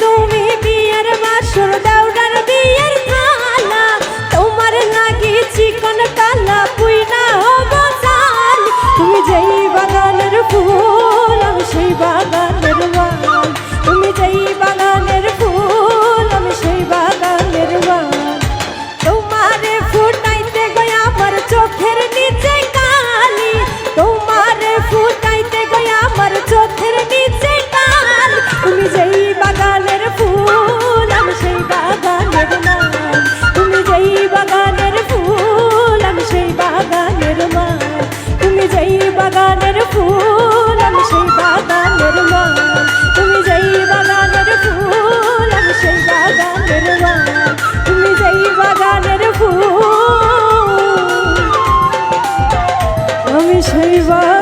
তুমি বিয়ের বাসর দাউডার বিয়ের থালা। তোমার নাকি চিকন কালা পুইনা হব তুমি যেই বাগানের ফুল Viva!